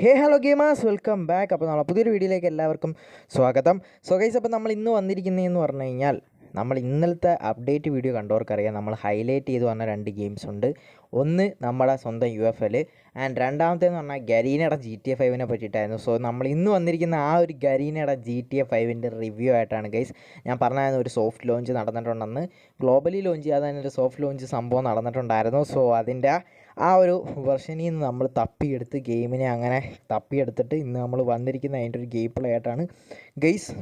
Hey hello gamers welcome back അപ്പോൾ നമ്മളെ പുതിയൊരു വീഡിയോയിലേക്ക് എല്ലാവർക്കും സ്വാഗതം. സോ ഗൈസ് അപ്പോൾ നമ്മൾ ഇന്ന് വന്നിരിക്കുന്നതെന്ന് പറഞ്ഞു കഴിഞ്ഞാൽ നമ്മൾ ഇന്നലത്തെ അപ്ഡേറ്റ് വീഡിയോ കണ്ടവർക്കറിയാം. നമ്മൾ ഹൈലൈറ്റ് ചെയ്ത് വന്ന രണ്ട് ഗെയിംസ് ഉണ്ട്. ഒന്ന് നമ്മുടെ സ്വന്തം യു എഫ് എൽ ആൻഡ് രണ്ടാമത്തേന്ന് പറഞ്ഞാൽ ഗരീനയുടെ ജി ടി എ ഫൈവിനെ പറ്റിയിട്ടായിരുന്നു. സോ നമ്മൾ ഇന്ന് വന്നിരിക്കുന്ന ആ ഒരു ഗരീനയുടെ ജി ടി എ ഫൈവിന്റെ റിവ്യൂ ആയിട്ടാണ് ഗൈസ് ഞാൻ പറഞ്ഞായിരുന്നു ഒരു സോഫ്റ്റ് ലോഞ്ച് നടന്നിട്ടുണ്ടെന്ന്. ഗ്ലോബലി ലോഞ്ച് ചെയ്യാതെ തന്നെ ഒരു സോഫ്റ്റ് ലോഞ്ച് സംഭവം നടന്നിട്ടുണ്ടായിരുന്നു. സോ അതിന്റെ ആ ഒരു വെർഷനിൽ നിന്ന് നമ്മൾ തപ്പിയെടുത്ത് ഗെയിമിനെ അങ്ങനെ തപ്പിയെടുത്തിട്ട് ഇന്ന് നമ്മൾ വന്നിരിക്കുന്ന അതിന്റെ ഒരു ഗെയിം പ്ലേ ആയിട്ടാണ്. ഗെയ്സ്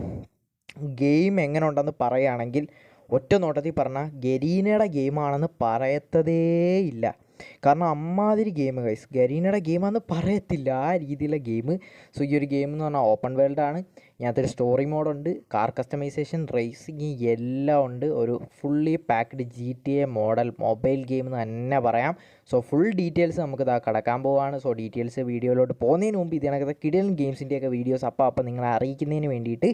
ഗെയിം എങ്ങനെ ഉണ്ടെന്ന് പറയുകയാണെങ്കിൽ ഒറ്റ നോട്ടത്തിൽ പറഞ്ഞാൽ ഗരീനയുടെ ഗെയിമാണെന്ന് പറയത്തതേ ഇല്ല. കാരണം അമ്മാതിരി ഗെയിം ഗൈസ് ഗരീനയുടെ ഗെയിമാണെന്ന് പറയത്തില്ല. ആ രീതിയിലെ ഗെയിം സോ ഈ ഒരു ഗെയിം എന്ന് പറഞ്ഞാൽ ഓപ്പൺ വേൾഡാണ് ഇതിനകത്തൊരു സ്റ്റോറി മോഡുണ്ട് കാർ കസ്റ്റമൈസേഷൻ റേസിങ് എല്ലാം ഉണ്ട്. ഒരു fully packed G T A model mobile game എന്ന് തന്നെ പറയാം. സോ ഫുൾ ഡീറ്റെയിൽസ് നമുക്ക് ഇതാ കടക്കാൻ പോവാണ്. സോ ഡീറ്റെയിൽസ് വീഡിയോയിലോട്ട് പോകുന്നതിന് മുമ്പ് ഇതിനകത്ത് കിടിലൻ ഗെയിംസിന്റെയൊക്കെ വീഡിയോസ് അപ്പോൾ അപ്പോൾ നിങ്ങളെ അറിയിക്കുന്നതിന് വേണ്ടിയിട്ട്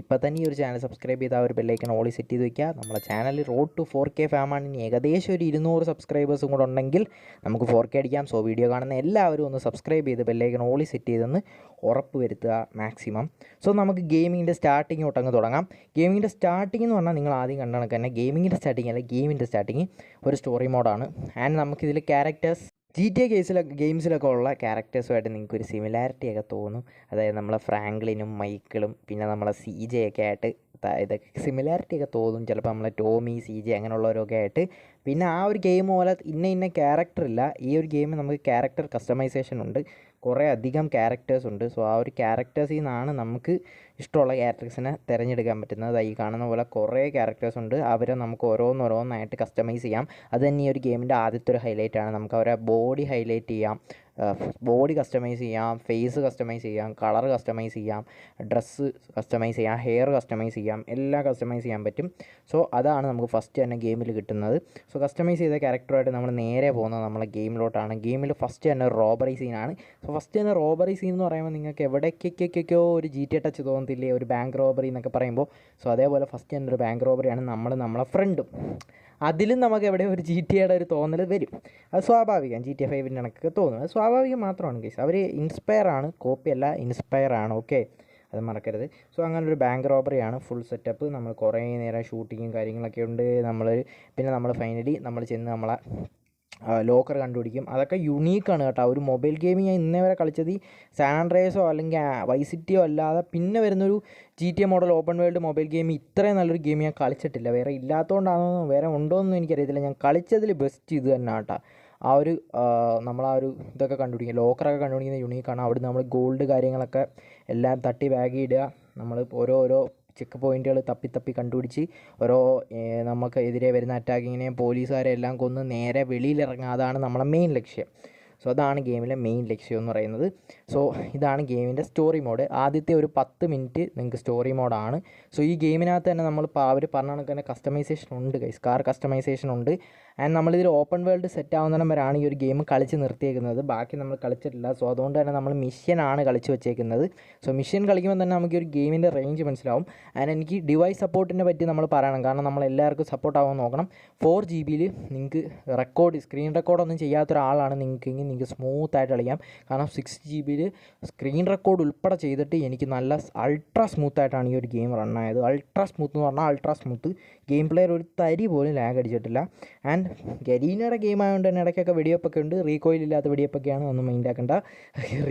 ഇപ്പോൾ തന്നെ ഈ ഒരു ചാനൽ സബ്സ്ക്രൈബ് ചെയ്ത് ആ ഒരു ബെല്ലൈക്കൺ ഓളി സെറ്റ് ചെയ്ത് വയ്ക്കുക നമ്മളെ channel road to four K ഫാമാണ് ഇനി ഏകദേശം ഒരു ഇരുന്നൂറ് സബ്സ്ക്രൈബേഴ്സും കൂടെ ഉണ്ടെങ്കിൽ നമുക്ക് ഫോർ കെ അടിക്കാം. സോ വീഡിയോ കാണുന്ന എല്ലാവരും ഒന്ന് സബ്സ്ക്രൈബ് ചെയ്ത് ബെല്ലൈക്കൺ ഓളി സെറ്റ് ചെയ്തെന്ന് ഉറപ്പ് വരുത്തുക മാക്സിമം സോ നമുക്ക് ഗെയിമിങ്ങിന്റെ സ്റ്റാർട്ടിങ് തൊട്ടങ്ങ് തുടങ്ങാം. ഗെയിമിങ്ങിന്റെ സ്റ്റാർട്ടിംഗ് എന്ന് പറഞ്ഞാൽ നിങ്ങൾ ആദ്യം കണ്ടു തന്നെ ഗെയിമിങ്ങിന്റെ സ്റ്റാർട്ടിങ് അല്ല ഗെയിമിന്റെ സ്റ്റാർട്ടിങ് ഒരു സ്റ്റോറി മോഡാണ് ആൻഡ് നമുക്കിതിൽ ക്യാരക്ടേഴ്സ് ജി ടി എ കേസിലൊക്കെ ഗെയിംസിലൊക്കെ ഉള്ള ക്യാരക്ടേഴ്സുമായിട്ട് നിങ്ങൾക്ക് ഒരു സിമിലാരിറ്റി ഒക്കെ തോന്നും. അതായത് നമ്മളെ ഫ്രാങ്ക്ലിനും മൈക്കിളും പിന്നെ നമ്മളെ സി ജെ ഒക്കെ ആയിട്ട് ഇതൊക്കെ സിമിലാരിറ്റി ഒക്കെ തോന്നും. ചിലപ്പോൾ നമ്മളെ ടോമി സി ജെ അങ്ങനെയുള്ളവരൊക്കെ ആയിട്ട്. പിന്നെ ആ ഒരു ഗെയിം പോലെ ഇന്ന ഇന്ന ക്യാരക്ടർ ഇല്ല. ഈ ഒരു ഗെയിമിൽ നമുക്ക് ക്യാരക്ടർ കസ്റ്റമൈസേഷൻ ഉണ്ട്. കുറേ അധികം ക്യാരക്ടേഴ്സ് ഉണ്ട്. സോ ആ ഒരു ക്യാരക്ടേഴ്സിൽ നിന്നാണ് നമുക്ക് ഇഷ്ടമുള്ള ക്യാരക്ടേഴ്സിനെ തിരഞ്ഞെടുക്കാൻ പറ്റുന്നത്. ഈ കാണുന്ന പോലെ കുറേ ക്യാരക്ടേഴ്സ് ഉണ്ട്. അവരെ നമുക്ക് ഓരോന്നോരോന്നായിട്ട് കസ്റ്റമൈസ് ചെയ്യാം. അത് തന്നെ ഈ ഒരു ഗെയിമിന്റെ ആദ്യത്തെ ഒരു ഹൈലൈറ്റ് ആണ്. നമുക്ക് അവരെ ബോഡി ഹൈലൈറ്റ് ചെയ്യാം. ബോഡി കസ്റ്റമൈസ് ചെയ്യാം ഫേസ് കസ്റ്റമൈസ് ചെയ്യാം കളർ കസ്റ്റമൈസ് ചെയ്യാം ഡ്രസ്സ് കസ്റ്റമൈസ് ചെയ്യാം ഹെയർ കസ്റ്റമൈസ് ചെയ്യാം എല്ലാം കസ്റ്റമൈസ് ചെയ്യാൻ പറ്റും. സോ അതാണ് നമുക്ക് ഫസ്റ്റ് തന്നെ ഗെയിമിൽ കിട്ടുന്നത്. സോ കസ്റ്റമൈസ് ചെയ്ത ക്യാരക്ടറായിട്ട് നമ്മൾ നേരെ പോകുന്നത് നമ്മളെ ഗെയിമിലോട്ടാണ് ഗെയിമിൽ ഫസ്റ്റ് തന്നെ റോബറി സീനാണ് സോ ഫസ്റ്റ് തന്നെ റോബറി സീൻ എന്ന് പറയുമ്പോൾ നിങ്ങൾക്ക് എവിടേക്കൊക്കെയൊക്കെയോ ഒരു ജി ടി ടച്ച് തോന്നത്തില്ലേ? ഒരു ബാങ്ക് റോബറി എന്നൊക്കെ പറയുമ്പോൾ. സോ അതേപോലെ ഫസ്റ്റ് തന്നെ ഒരു ബാങ്ക് റോബറിയാണ് നമ്മൾ നമ്മളെ ഫ്രണ്ടും അതിലും നമുക്ക് എവിടെ ഒരു ജി ടി എയുടെ ഒരു തോന്നൽ വരും. അത് സ്വാഭാവികം. ജി ടി എ ഫൈവിന്റെ കണക്കൊക്കെ തോന്നും. അത് സ്വാഭാവികം മാത്രമാണ് കേസ് അവർ ഇൻസ്പയർ ആണ്. കോപ്പി അല്ല ഇൻസ്പയർ ആണ്. ഓക്കെ അത് മറക്കരുത്. സോ അങ്ങനെ ഒരു ബാങ്ക് റോബറിയാണ് ഫുൾ സെറ്റപ്പ് നമ്മൾ കുറേ നേരം ഷൂട്ടിങ്ങും കാര്യങ്ങളൊക്കെ ഉണ്ട്. നമ്മൾ പിന്നെ നമ്മൾ ഫൈനലി നമ്മൾ ചെന്ന് നമ്മളെ ലോക്കർ കണ്ടുപിടിക്കും. അതൊക്കെ യുണീക്കാണ് കേട്ടോ. ഒരു മൊബൈൽ ഗെയിമിംഗ് ഞാൻ ഇന്നേ വരെ കളിച്ചത് ഈ സാൻ ആൻഡ്രേസോ അല്ലെങ്കിൽ വൈസിറ്റിയോ അല്ലാതെ പിന്നെ വരുന്നൊരു G T A model open world mobile game ഇത്രയും നല്ലൊരു ഗെയിം ഞാൻ കളിച്ചിട്ടില്ല. വേറെ ഇല്ലാത്തതുകൊണ്ടാണോ വേറെ ഉണ്ടോയെന്നും എനിക്കറിയത്തില്ല. ഞാൻ കളിച്ചതിൽ ബെസ്റ്റ് ഇത് തന്നെ കേട്ടോ. ആ ഒരു നമ്മൾ ആ ഒരു ഇതൊക്കെ കണ്ടുപിടിക്കുക ലോക്കറൊക്കെ കണ്ടുപിടിക്കുന്ന യുണീക്കാണ് അവിടുന്ന് നമ്മൾ ഗോൾഡ് കാര്യങ്ങളൊക്കെ എല്ലാം തട്ടി ബാഗ് ഇടുക. നമ്മൾ ഓരോ ഓരോ ചെക്ക് പോയിന്റുകൾ തപ്പി തപ്പി കണ്ടുപിടിച്ച് ഓരോ നമുക്ക് എതിരെ വരുന്ന അറ്റാക്കിങ്ങിനെയും പോലീസുകാരെ എല്ലാം കൊന്ന് നേരെ വെളിയിലിറങ്ങുക അതാണ് നമ്മളെ മെയിൻ ലക്ഷ്യം. സോ അതാണ് ഗെയിമിലെ മെയിൻ ലക്ഷ്യം എന്ന് പറയുന്നത്. സോ ഇതാണ് ഗെയിമിന്റെ സ്റ്റോറി മോഡ് ആദ്യത്തെ ഒരു പത്ത് മിനിറ്റ് നിങ്ങൾക്ക് സ്റ്റോറി മോഡാണ് സോ ഈ ഗെയിമിനകത്ത് തന്നെ നമ്മൾ അവർ പറഞ്ഞ കണക്ക് തന്നെ കസ്റ്റമൈസേഷൻ ഉണ്ട് ഗൈസ് കാർ കസ്റ്റമൈസേഷൻ ഉണ്ട്. ആൻഡ് നമ്മളിതിൽ ഓപ്പൺ വേൾഡ് സെറ്റ് ആവുന്നിടം വരെയാണ് ഈ ഒരു ഗെയിം കളിച്ച് നിർത്തിയേക്കുന്നത്. ബാക്കി നമ്മൾ കളിച്ചിട്ടില്ല. സോ അതുകൊണ്ട് തന്നെ നമ്മൾ മിഷ്യനാണ് കളിച്ച് വെച്ചേക്കുന്നത്. സോ മിഷ്യൻ കളിക്കുമ്പോൾ തന്നെ നമുക്ക് ഒരു ഗെയിമിന്റെ റേഞ്ച് മനസ്സിലാവും. ആൻഡ് എനിക്ക് ഡിവൈസ് സപ്പോർട്ടിനെ പറ്റി നമ്മൾ പറയണം. കാരണം നമ്മൾ എല്ലാവർക്കും സപ്പോർട്ട് ആവാൻ നോക്കണം. ഫോർ ജി ബിയിൽ നിങ്ങൾക്ക് റെക്കോർഡ് സ്ക്രീൻ റെക്കോർഡൊന്നും ചെയ്യാത്ത ഒരാളാണ് നിങ്ങൾക്ക് സ്മൂത്ത് ആയിട്ട് കളിക്കാം. കാരണം സിക്സ് ജി ബിയിൽ സ്ക്രീൻ റെക്കോർഡ് ഉൾപ്പെടെ ചെയ്തിട്ട് എനിക്ക് നല്ല അൾട്രാ സ്മൂത്ത് ആയിട്ടാണ് ഈ ഒരു ഗെയിം റൺ ആയത്. അൾട്രാ സ്മൂത്ത് എന്ന് പറഞ്ഞാൽ അൾട്രാ സ്മൂത്ത് ഗെയിം പ്ലെയർ ഒരു തരി പോലും ലാഗ് അടിച്ചിട്ടില്ല. ആൻഡ് ഗരീനയുടെ ഗെയിം ആയതുകൊണ്ട് തന്നെ ഇടയ്ക്കൊക്കെ വെടിവെപ്പൊക്കെ ഉണ്ട്. റീകോയിൽ ഇല്ലാത്ത വെടിവെപ്പൊക്കെയാണ് ഒന്നും മൈൻഡ് ആക്കേണ്ട.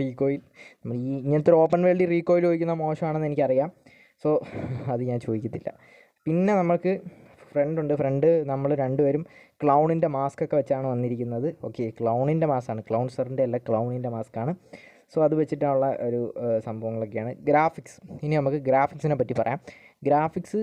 റീകോയിൽ നമ്മൾ ഈ ഇങ്ങനത്തെ ഒരു ഓപ്പൺ വേൾഡിൽ റീകോയിൽ ചോദിക്കുന്ന മോശമാണെന്ന് എനിക്കറിയാം. സോ അത് ഞാൻ ചോദിക്കത്തില്ല. പിന്നെ നമുക്ക് ഫ്രണ്ട് ഉണ്ട്. ഫ്രണ്ട് നമ്മൾ രണ്ടുപേരും ക്ലൗണിന്റെ മാസ്ക് ഒക്കെ വെച്ചാണ് വന്നിരിക്കുന്നത്. ഓക്കെ ക്ലൗണിന്റെ മാസ്കാണ് ക്ലൗൺ സറിന്റെ അല്ല ക്ലൗണിന്റെ മാസ്കാണ് സോ അത് വെച്ചിട്ടുള്ള ഒരു സംഭവങ്ങളൊക്കെയാണ്. ഗ്രാഫിക്സ് ഇനി നമുക്ക് ഗ്രാഫിക്സിനെ പറ്റി പറയാം. ഗ്രാഫിക്സ്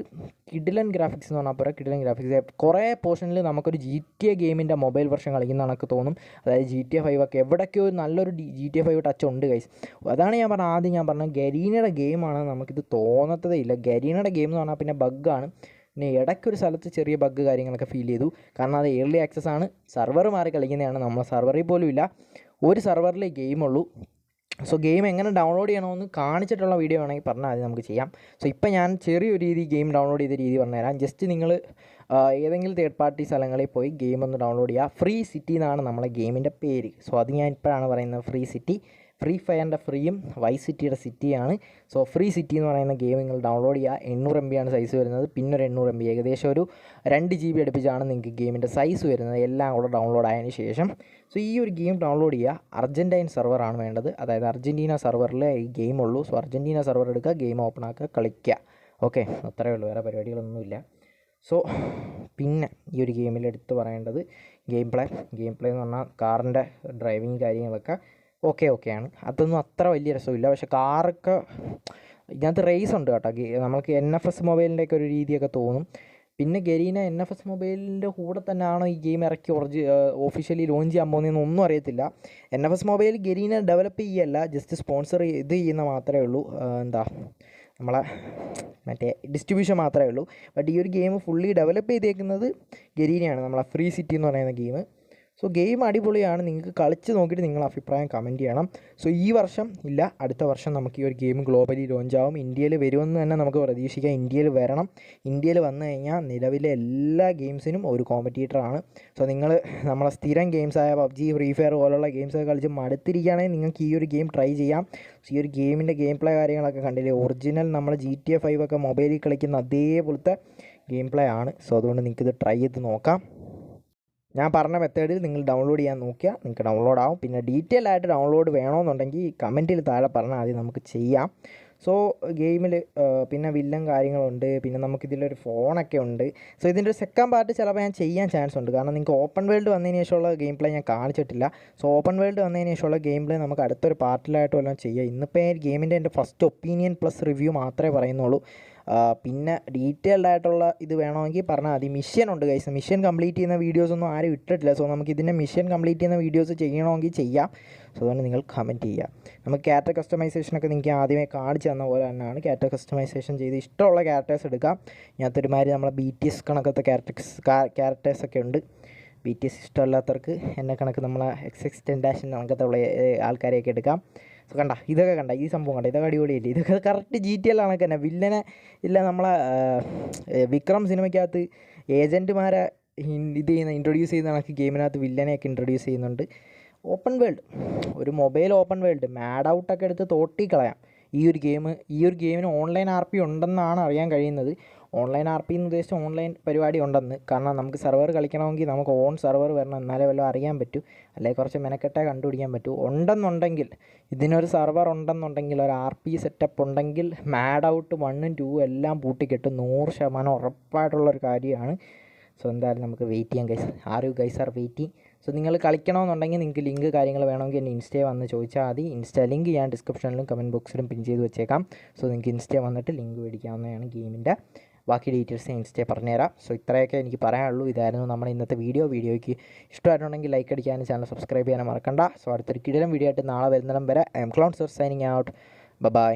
കിഡിലൻ ഗ്രാഫിക്സ് എന്ന് പറഞ്ഞാൽ പോരാ കിഡിലൻ ഗ്രാഫിക്സ് കുറേ പോർഷനിൽ നമുക്കൊരു ജി ടി എ ഗെയിമിന്റെ മൊബൈൽ വെർഷൻ കളിക്കുന്ന കണക്ക് തോന്നും. അതായത് ജി ടി എ ഫൈവ് ഒക്കെ എവിടെയൊക്കെ ഒരു നല്ലൊരു G T A five touch ഉണ്ട് ഗൈസ് അതാണ് ഞാൻ പറഞ്ഞത് ആദ്യം ഞാൻ പറഞ്ഞത് ഗരീനയുടെ ഗെയിമാണ് നമുക്കിത് തോന്നത്തതേ ഇല്ല. ഗരീനയുടെ ഗെയിം എന്ന് പറഞ്ഞാൽ പിന്നെ ബഗ്ഗാണ് പിന്നെ ഇടയ്ക്കൊരു സ്ഥലത്ത് ചെറിയ ബഗ് കാര്യങ്ങളൊക്കെ ഫീൽ ചെയ്തു. കാരണം അത് ഏർലി ആക്സസ് ആണ്. സെർവർ മാറി കളിക്കുന്നതാണ്. നമ്മളെ സെർവറിൽ പോലും ഇല്ല. ഒരു സെർവറിലേ ഗെയിമുള്ളൂ സോ ഗെയിം എങ്ങനെ ഡൗൺലോഡ് ചെയ്യണമെന്ന് കാണിച്ചിട്ടുള്ള വീഡിയോ വേണമെങ്കിൽ പറഞ്ഞാൽ അത് നമുക്ക് ചെയ്യാം. സോ ഇപ്പോൾ ഞാൻ ചെറിയൊരു രീതി ഗെയിം ഡൗൺലോഡ് ചെയ്ത രീതി പറഞ്ഞുതരാം. ജസ്റ്റ് നിങ്ങൾ ഏതെങ്കിലും തേർഡ് പാർട്ടി സ്ഥലങ്ങളിൽ പോയി ഗെയിം ഒന്ന് ഡൗൺലോഡ് ചെയ്യുക. ഫ്രീ സിറ്റി എന്നാണ് നമ്മളെ ഗെയിമിന്റെ പേര്. സോ അത് ഞാൻ ഇപ്പോഴാണ് പറയുന്നത്. ഫ്രീ സിറ്റി ഫ്രീ ഫയറിന്റെ ഫ്രീയും വൈ സിറ്റിയുടെ സിറ്റിയാണ് സോ ഫ്രീ സിറ്റി എന്ന് പറയുന്ന ഗെയിം നിങ്ങൾ ഡൗൺലോഡ് ചെയ്യുക. എണ്ണൂറ് എം ആണ് സൈസ് വരുന്നത്. പിന്നെ ഒരു എണ്ണൂറ് എം ബി ഏകദേശം ഒരു രണ്ട് ജി ബി അടുപ്പിച്ചാണ് നിങ്ങൾക്ക് ഗെയിമിന്റെ സൈസ് വരുന്നത്. എല്ലാം കൂടെ ഡൗൺലോഡ് ആയതിനു ശേഷം. സോ ഈ ഒരു ഗെയിം ഡൗൺലോഡ് ചെയ്യുക. അർജന്റൈൻ സെർവറാണ് വേണ്ടത്. അതായത് അർജന്റീന സെർവറിൽ ഈ ഗെയിം ഉള്ളൂ. സോ അർജന്റീന സെർവർ എടുക്കുക. ഗെയിം ഓപ്പൺ ആക്കുക. കളിക്കുക. ഓക്കെ അത്രയേ ഉള്ളൂ. വേറെ പരിപാടികളൊന്നുമില്ല. സോ പിന്നെ ഈ ഒരു ഗെയിമിൽ എടുത്ത് പറയേണ്ടത് ഗെയിം പ്ലേ ഗെയിം പ്ലേ എന്ന് പറഞ്ഞാൽ കാറിന്റെ ഡ്രൈവിങ് കാര്യങ്ങളൊക്കെ. ഓക്കെ ആണ്. അതൊന്നും അത്ര വലിയ രസമില്ല പക്ഷെ കാറൊക്കെ ഇതിനകത്ത് റേസ് ഉണ്ട് കേട്ടോ. നമുക്ക് എൻ എഫ് എസ് മൊബൈലിന്റെ ഒക്കെ ഒരു രീതിയൊക്കെ തോന്നും. പിന്നെ ഗരീന എൻ എഫ് എസ് മൊബൈലിന്റെ കൂടെ തന്നെയാണോ ഈ ഗെയിം ഇറക്കി ഒറിജി ഒഫീഷ്യലി ലോഞ്ച് ചെയ്യാൻ പോകുന്നതെന്ന് ഒന്നും അറിയത്തില്ല. N F S mobile Garena develop ചെയ്യല്ല. ജസ്റ്റ് സ്പോൺസർ ഇത് ചെയ്യുന്ന മാത്രമേ ഉള്ളൂ. എന്താ നമ്മളെ മറ്റേ ഡിസ്ട്രിബ്യൂഷൻ മാത്രമേ ഉള്ളൂ. ബട്ട് ഈ ഒരു ഗെയിം ഫുള്ളി ഡെവലപ്പ് ചെയ്തേക്കുന്നത് ഗരീനയാണ്. നമ്മളെ ഫ്രീ സിറ്റി എന്ന് പറയുന്ന ഗെയിം സോ ഗെയിം അടിപൊളിയാണ്. നിങ്ങൾക്ക് കളിച്ച് നോക്കിയിട്ട് നിങ്ങൾ അഭിപ്രായം കമന്റ് ചെയ്യണം. സോ ഈ വർഷം ഇല്ല അടുത്ത വർഷം നമുക്ക് ഈ ഒരു ഗെയിം ഗ്ലോബലി ലോഞ്ച് ആവും. ഇന്ത്യയിൽ വരുമെന്ന് തന്നെ നമുക്ക് പ്രതീക്ഷിക്കാം. ഇന്ത്യയിൽ വരണം. ഇന്ത്യയിൽ വന്നു കഴിഞ്ഞാൽ നിലവിലെ എല്ലാ ഗെയിംസിനും ഒരു കോമ്പറ്റീറ്ററാണ് സോ നിങ്ങൾ നമ്മളെ സ്ഥിരം ഗെയിംസായ പബ്ജി ഫ്രീ ഫയർ പോലുള്ള ഗെയിംസൊക്കെ കളിച്ച് മടുത്തിരിക്കുകയാണെങ്കിൽ നിങ്ങൾക്ക് ഈ ഒരു ഗെയിം ട്രൈ ചെയ്യാം. സോ ഈ ഒരു ഗെയിമിന്റെ ഗെയിം പ്ലേ കാര്യങ്ങളൊക്കെ കണ്ടില്ലേ? ഒറിജിനൽ നമ്മൾ ജി ടി എ ഫൈവ് ഒക്കെ മൊബൈലിൽ കളിക്കുന്ന അതേപോലത്തെ ഗെയിം പ്ലേ ആണ്. സോ അതുകൊണ്ട് നിങ്ങൾക്കിത് ട്രൈ ചെയ്ത് നോക്കാം. ഞാൻ പറഞ്ഞ മെത്തേഡിൽ നിങ്ങൾ ഡൗൺലോഡ് ചെയ്യാൻ നോക്കിയാൽ നിങ്ങൾക്ക് ഡൗൺലോഡ് ആവും. പിന്നെ ഡീറ്റെയിൽ ആയിട്ട് ഡൗൺലോഡ് വേണമെന്നുണ്ടെങ്കിൽ കമന്റിൽ താഴെ പറഞ്ഞാൽ ആദ്യം നമുക്ക് ചെയ്യാം. സോ ഗെയിമിൽ പിന്നെ വില്ലൻ കാര്യങ്ങളുണ്ട് പിന്നെ നമുക്കിതിലൊരു ഫോണൊക്കെ ഉണ്ട്. സോ ഇതിന്റെ ഒരു സെക്കൻഡ് പാർട്ട് ചിലപ്പോൾ ഞാൻ ചെയ്യാൻ ചാൻസ് ഉണ്ട്. കാരണം നിങ്ങൾക്ക് ഓപ്പൺ വേൾഡ് വന്നതിന് ശേഷമുള്ള ഗെയിം പ്ലേ ഞാൻ കാണിച്ചിട്ടില്ല. സോ ഓപ്പൺ വേൾഡ് വന്നതിന് ശേഷമുള്ള ഗെയിം പ്ലേ നമുക്ക് അടുത്തൊരു പാർട്ടിലായിട്ട് വല്ലതും ചെയ്യാം. ഇന്നിപ്പോൾ ഗെയിമിന്റെ എന്റെ ഫസ്റ്റ് ഒപ്പീനിയൻ പ്ലസ് റിവ്യൂ മാത്രമേ പറയുന്നുള്ളൂ. പിന്നെ ഡീറ്റെയിൽഡ് ആയിട്ടുള്ള ഇത് വേണമെങ്കിൽ പറഞ്ഞാൽ മതി. മിഷൻ ഉണ്ട് കൈസ് മിഷൻ കംപ്ലീറ്റ് ചെയ്യുന്ന വീഡിയോസ് ഒന്നും ആരും ഇട്ടിട്ടില്ല. സോ നമുക്ക് ഇതിന്റെ മിഷൻ കംപ്ലീറ്റ് ചെയ്യുന്ന വീഡിയോസ് ചെയ്യണമെങ്കിൽ ചെയ്യാം. സോ അതുകൊണ്ട് നിങ്ങൾ കമന്റ് ചെയ്യുക. നമുക്ക് ക്യാരക്ടർ കസ്റ്റമൈസേഷനൊക്കെ നിങ്ങൾക്ക് ആദ്യമേ കാണിച്ചു തന്ന പോലെ തന്നെയാണ് ക്യാരക്ടർ കസ്റ്റമൈസേഷൻ ചെയ്ത് ഇഷ്ടമുള്ള ക്യാരക്ടേഴ്സ് എടുക്കാം. ഇതിനകത്ത് ഒരുമാതിരി നമ്മളെ ബി ടി എസ് കണക്കത്തെ ക്യാരക്ടേഴ്സ് ക്യാരക്ടേഴ്സ് ഒക്കെ ഉണ്ട്. ബി ടി എസ് ഇഷ്ടമല്ലാത്തവർക്ക് എന്നെ കണക്ക് നമ്മളെ എക്സ് എക്സ് ടെൻ ഡാഷൻ കണക്കത്തുള്ള ആൾക്കാരെയൊക്കെ എടുക്കാം. കണ്ട ഇതൊക്കെ കണ്ട ഈ സംഭവം കണ്ട ഇതൊക്കെ അടിപൊളിയല്ലേ? ഇതൊക്കെ കറക്റ്റ് ജി ടി എൽ കണക്ക് തന്നെ. വില്ലനെ ഇല്ല നമ്മളെ വിക്രം സിനിമയ്ക്കകത്ത് ഏജന്റുമാരെ ഇത് ചെയ്യുന്ന ഇൻട്രൊഡ്യൂസ് ചെയ്യുന്ന കണക്ക് ഗെയിമിനകത്ത് വില്ലനെയൊക്കെ ഇൻട്രൊഡ്യൂസ് ചെയ്യുന്നുണ്ട്. ഓപ്പൺ വേൾഡ് ഒരു മൊബൈൽ ഓപ്പൺ വേൾഡ് മാഡ് ഔട്ടൊക്കെ എടുത്ത് തോട്ടി കളയാം ഈ ഒരു ഗെയിം ഈ ഒരു ഗെയിമിന് ഓൺലൈൻ ആർ പി ഉണ്ടെന്നാണ് അറിയാൻ കഴിയുന്നത്. ഓൺലൈൻ ആർ പി എന്ന് ഉദ്ദേശിച്ച ഓൺലൈൻ പരിപാടി ഉണ്ടെന്ന്. കാരണം നമുക്ക് സെർവർ കളിക്കണമെങ്കിൽ നമുക്ക് ഓൺ സെർവർ വരണം. എന്നാലേ വല്ലതും അറിയാൻ പറ്റൂ. അല്ലെങ്കിൽ കുറച്ച് മെനക്കെട്ടേ കണ്ടുപിടിക്കാൻ പറ്റൂ. ഉണ്ടെന്നുണ്ടെങ്കിൽ ഇതിനൊരു സെർവർ ഉണ്ടെന്നുണ്ടെങ്കിൽ ഒരു ആർ പി സെറ്റപ്പ് ഉണ്ടെങ്കിൽ മാഡ് ഔട്ട് വണ്ണും ടൂ എല്ലാം പൂട്ടിക്കെട്ടും. നൂറ് ശതമാനം ഉറപ്പായിട്ടുള്ളൊരു കാര്യമാണ്. സോ എന്തായാലും നമുക്ക് വെയിറ്റ് ചെയ്യാം guys are you guys are waiting so നിങ്ങൾ കളിക്കണമെന്നുണ്ടെങ്കിൽ നിങ്ങൾക്ക് ലിങ്ക് കാര്യങ്ങൾ വേണമെങ്കിൽ എന്നെ ഇൻസ്റ്റയിൽ വന്ന് ചോദിച്ചാൽ മതി. ഇൻസ്റ്റ ലിങ്ക് ഞാൻ ഡിസ്ക്രിപ്ഷനിലും കമന്റ് ബോക്സിലും പിൻ ചെയ്ത് വെച്ചേക്കാം. സോ നിങ്ങൾക്ക് ഇൻസ്റ്റയിൽ വന്നിട്ട് ലിങ്ക് മേടിക്കാവുന്നതാണ് ഗെയിമിന്റെ. ബാക്കി ഡീറ്റെയിൽസ് ഞാൻ ഇൻസ്റ്റയിൽ പറഞ്ഞുതരാം. സോ ഇത്രയൊക്കെ എനിക്ക് പറയാനുള്ളൂ. ഇതായിരുന്നു നമ്മുടെ ഇന്നത്തെ വീഡിയോ വീഡിയോയ്ക്ക് ഇഷ്ടമായിട്ടുണ്ടെങ്കിൽ ലൈക്ക് അടിക്കാനും ചാനൽ സബ്സ്ക്രൈബ് ചെയ്യാനും മറക്കണ്ട. സോ അടുത്തൊരു കിടിലം വീഡിയോ ആയിട്ട് നാളെ വരുന്നിടം വരെ. I'm clone sir signing out bye